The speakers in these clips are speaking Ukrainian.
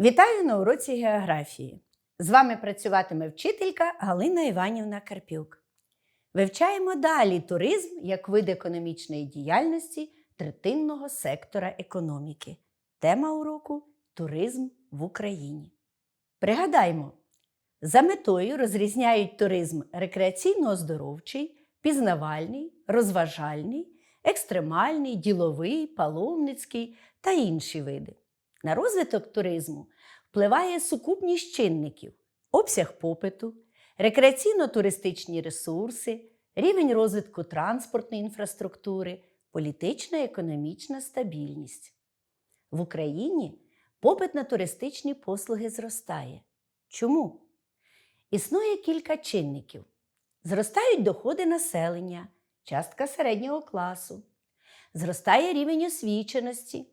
Вітаю на уроці географії. З вами працюватиме вчителька Галина Іванівна Карпюк. Вивчаємо далі туризм як вид економічної діяльності третинного сектора економіки. Тема уроку туризм в Україні. Пригадаймо, за метою розрізняють туризм рекреаційно-оздоровчий, пізнавальний, розважальний, екстремальний, діловий, паломницький та інші види. На розвиток туризму впливає сукупність чинників, обсяг попиту, рекреаційно-туристичні ресурси, рівень розвитку транспортної інфраструктури, політична і економічна стабільність. В Україні попит на туристичні послуги зростає. Чому? Існує кілька чинників. Зростають доходи населення, частка середнього класу, зростає рівень освіченості,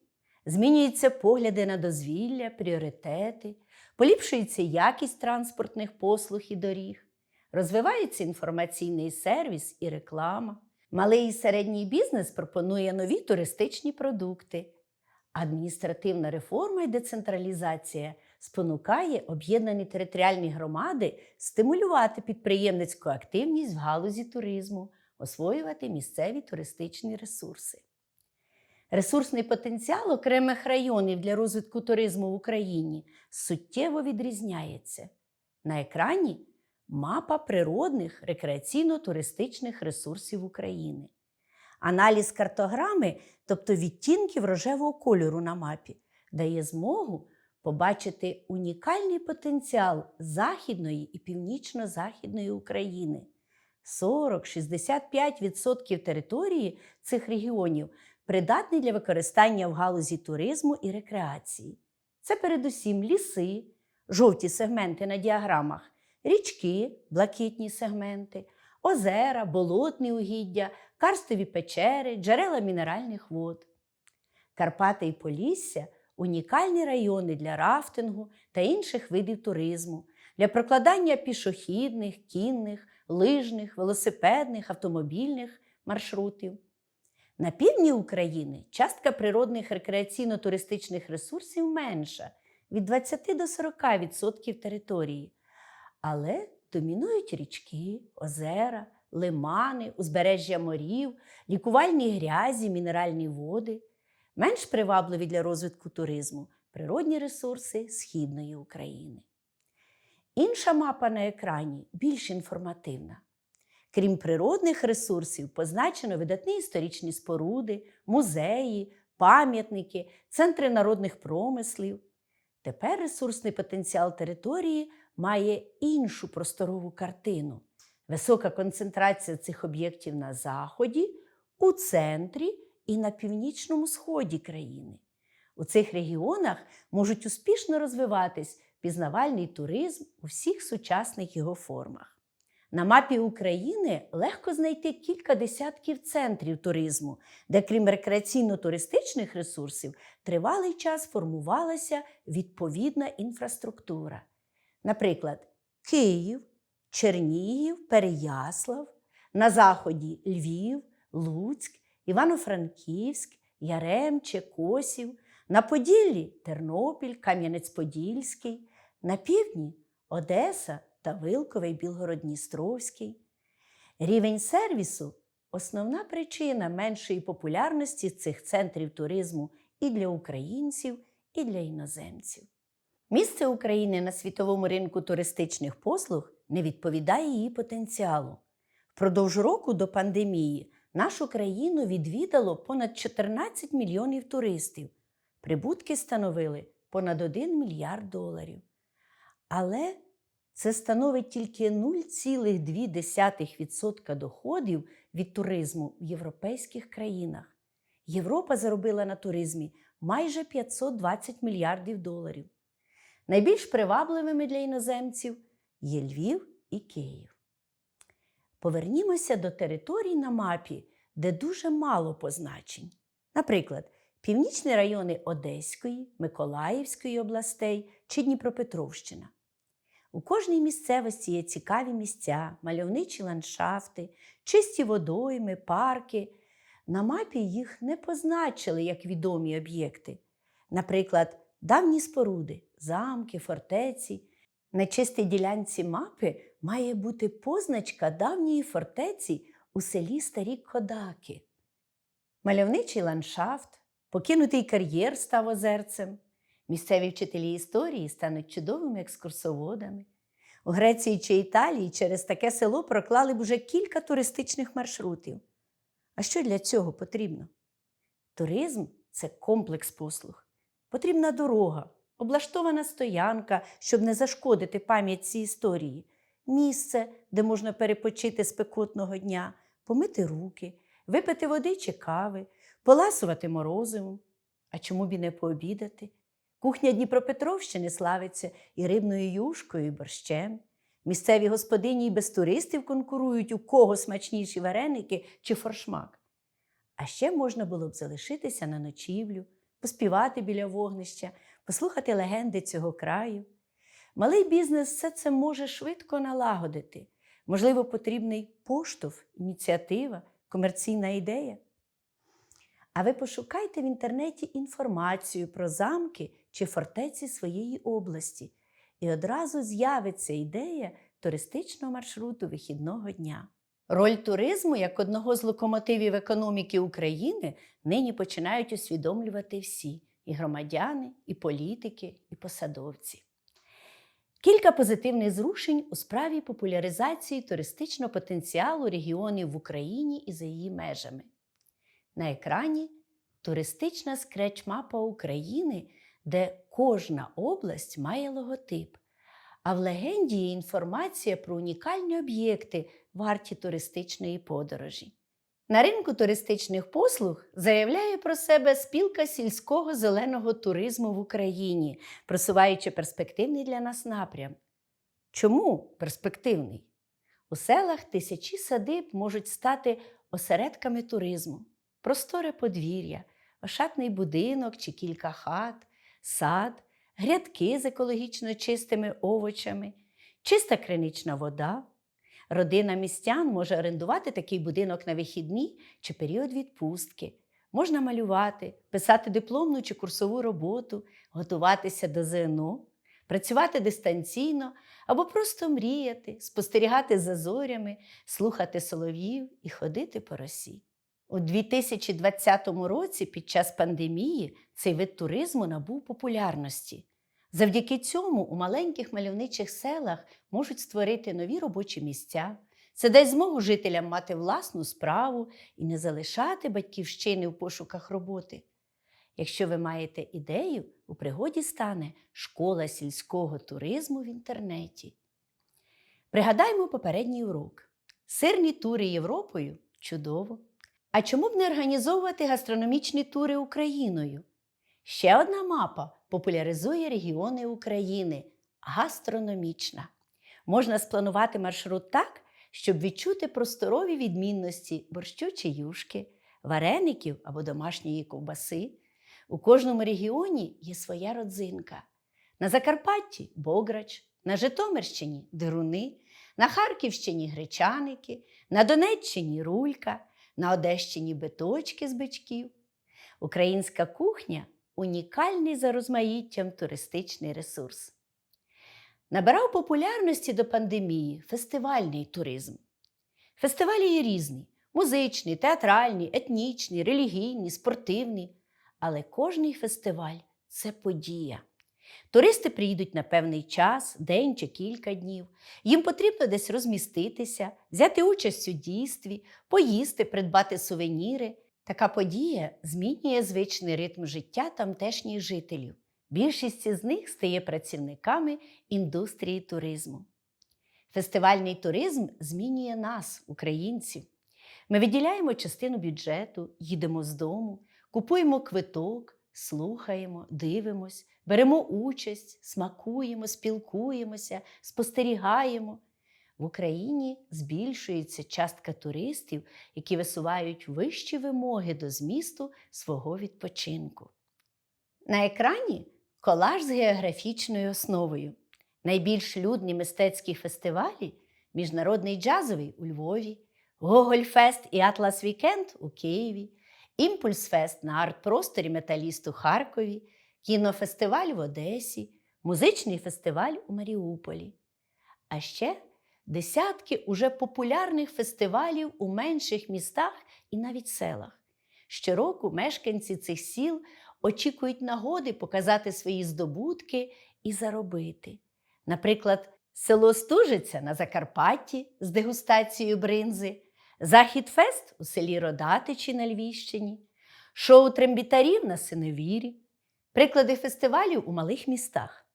змінюються погляди на дозвілля, пріоритети, поліпшується якість транспортних послуг і доріг, розвивається інформаційний сервіс і реклама. Малий і середній бізнес пропонує нові туристичні продукти. Адміністративна реформа і децентралізація спонукає об'єднані територіальні громади стимулювати підприємницьку активність в галузі туризму, освоювати місцеві туристичні ресурси. Ресурсний потенціал окремих районів для розвитку туризму в Україні суттєво відрізняється. На екрані мапа природних рекреаційно-туристичних ресурсів України. Аналіз картограми, тобто відтінків рожевого кольору на мапі, дає змогу побачити унікальний потенціал Західної і Північно-Західної України. 40-65% території цих регіонів придатний для використання в галузі туризму і рекреації. Це передусім ліси, жовті сегменти на діаграмах, річки, блакитні сегменти, озера, болотні угіддя, карстові печери, джерела мінеральних вод. Карпати і Полісся унікальні райони для рафтингу та інших видів туризму, для прокладання пішохідних, кінних, лижних, велосипедних, автомобільних маршрутів. На півдні України частка природних рекреаційно-туристичних ресурсів менша від 20 до 40% території. Але домінують річки, озера, лимани, узбережжя морів, лікувальні грязі, мінеральні води, менш привабливі для розвитку туризму природні ресурси Східної України. Інша мапа на екрані більш інформативна. Крім природних ресурсів, позначено видатні історичні споруди, музеї, пам'ятники, центри народних промислів. Тепер ресурсний потенціал території має іншу просторову картину. Висока концентрація цих об'єктів на заході, у центрі і на північному сході країни. У цих регіонах можуть успішно розвиватись пізнавальний туризм у всіх сучасних його формах. На мапі України легко знайти кілька десятків центрів туризму, де, крім рекреаційно-туристичних ресурсів, тривалий час формувалася відповідна інфраструктура. Наприклад, Київ, Чернігів, Переяслав, на заході Львів, Луцьк, Івано-Франківськ, Яремче, Косів, на Поділлі Тернопіль, Кам'янець-Подільський, на півдні Одеса та Вилковий Білгород-Дністровський. Рівень сервісу основна причина меншої популярності цих центрів туризму і для українців, і для іноземців. Місце України на світовому ринку туристичних послуг не відповідає її потенціалу. Впродовж року до пандемії нашу країну відвідало понад 14 мільйонів туристів. Прибутки становили понад 1 мільярд доларів. Але це становить тільки 0,2% доходів від туризму в європейських країнах. Європа заробила на туризмі майже 520 мільярдів доларів. Найбільш привабливими для іноземців є Львів і Київ. Повернімося до територій на мапі, де дуже мало позначень. Наприклад, північні райони Одеської, Миколаївської областей чи Дніпропетровщина. У кожній місцевості є цікаві місця, мальовничі ландшафти, чисті водойми, парки. На мапі їх не позначили як відомі об'єкти. Наприклад, давні споруди, замки, фортеці. На чистій ділянці мапи має бути позначка давньої фортеці у селі Старі Кодаки. Мальовничий ландшафт, покинутий кар'єр став озерцем. Місцеві вчителі історії стануть чудовими екскурсоводами. У Греції чи Італії через таке село проклали б уже кілька туристичних маршрутів. А що для цього потрібно? Туризм це комплекс послуг. Потрібна дорога, облаштована стоянка, щоб не зашкодити пам'ятці історії, місце, де можна перепочити спекотного дня, помити руки, випити води чи кави, поласувати морозивом. А чому б і не пообідати? Кухня Дніпропетровщини славиться і рибною юшкою, і борщем. Місцеві господині і без туристів конкурують, у кого смачніші вареники чи форшмак. А ще можна було б залишитися на ночівлю, поспівати біля вогнища, послухати легенди цього краю. Малий бізнес все це може швидко налагодити. Можливо, потрібний поштовх, ініціатива, комерційна ідея. А ви пошукайте в інтернеті інформацію про замки чи фортеці своєї області, і одразу з'явиться ідея туристичного маршруту вихідного дня. Роль туризму як одного з локомотивів економіки України нині починають усвідомлювати всі і громадяни, і політики, і посадовці. Кілька позитивних зрушень у справі популяризації туристичного потенціалу регіонів в Україні і за її межами. На екрані туристична скреч-мапа України, де кожна область має логотип. А в легенді є інформація про унікальні об'єкти, варті туристичної подорожі. На ринку туристичних послуг заявляє про себе спілка сільського зеленого туризму в Україні, просуваючи перспективний для нас напрям. Чому перспективний? У селах тисячі садиб можуть стати осередками туризму, просторе подвір'я, ошатний будинок чи кілька хат, сад, грядки з екологічно чистими овочами, чиста кринична вода. Родина містян може орендувати такий будинок на вихідні чи період відпустки. Можна малювати, писати дипломну чи курсову роботу, готуватися до ЗНО, працювати дистанційно або просто мріяти, спостерігати за зорями, слухати солов'їв і ходити по росі. У 2020 році під час пандемії цей вид туризму набув популярності. Завдяки цьому у маленьких мальовничих селах можуть створити нові робочі місця. Це дасть змогу жителям мати власну справу і не залишати батьківщини в пошуках роботи. Якщо ви маєте ідею, у пригоді стане школа сільського туризму в інтернеті. Пригадаймо попередній урок. Сирні тури Європою чудово. А чому б не організовувати гастрономічні тури Україною? Ще одна мапа популяризує регіони України гастрономічна. Можна спланувати маршрут так, щоб відчути просторові відмінності борщу чи юшки, вареників або домашньої ковбаси. У кожному регіоні є своя родзинка. На Закарпатті бограч, на Житомирщині дируни, на Харківщині гречаники, на Донеччині рулька, на Одещині биточки з бичків. Українська кухня унікальний за розмаїттям туристичний ресурс. Набирав популярності до пандемії фестивальний туризм. Фестивалі є різні: музичний, театральний, етнічний, релігійний, спортивний. Але кожний фестиваль це подія. Туристи приїдуть на певний час, день чи кілька днів. Їм потрібно десь розміститися, взяти участь у дійстві, поїсти, придбати сувеніри. Така подія змінює звичний ритм життя тамтешніх жителів. Більшість із них стає працівниками індустрії туризму. Фестивальний туризм змінює нас, українців. Ми виділяємо частину бюджету, їдемо з дому, купуємо квиток, слухаємо, дивимось, беремо участь, смакуємо, спілкуємося, спостерігаємо. В Україні збільшується частка туристів, які висувають вищі вимоги до змісту свого відпочинку. На екрані колаж з географічною основою. Найбільш людні мистецькі фестивалі Міжнародний джазовий у Львові, Гогольфест і Атлас Вікенд у Києві, Імпульсфест на арт-просторі Металіст у Харкові, кінофестиваль в Одесі, музичний фестиваль у Маріуполі. А ще десятки уже популярних фестивалів у менших містах і навіть селах. Щороку мешканці цих сіл очікують нагоди показати свої здобутки і заробити. Наприклад, село Стужиця на Закарпатті з дегустацією бринзи, Західфест у селі Родатичі на Львівщині, шоу трембітарів на Синевірі, приклади фестивалів у малих містах,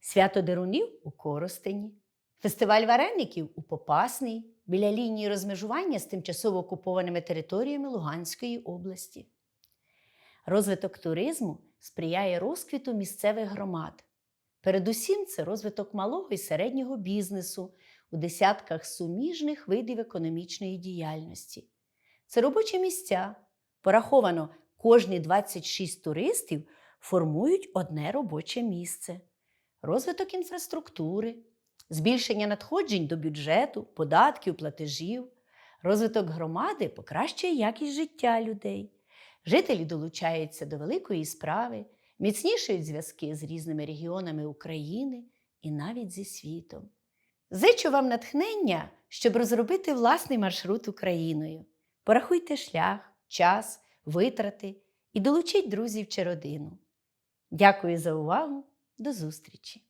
свято Дерунів у Коростені, фестиваль вареників у Попасний біля лінії розмежування з тимчасово окупованими територіями Луганської області. Розвиток туризму сприяє розквіту місцевих громад. Передусім, це розвиток малого і середнього бізнесу у десятках суміжних видів економічної діяльності. Це робочі місця. Пораховано, кожні 26 туристів формують одне робоче місце. Розвиток інфраструктури, збільшення надходжень до бюджету, податків, платежів, розвиток громади покращує якість життя людей. Жителі долучаються до великої справи, міцнішують зв'язки з різними регіонами України і навіть зі світом. Зичу вам натхнення, щоб розробити власний маршрут Україною. Порахуйте шлях, час, витрати і долучіть друзів чи родину. Дякую за увагу. До зустрічі!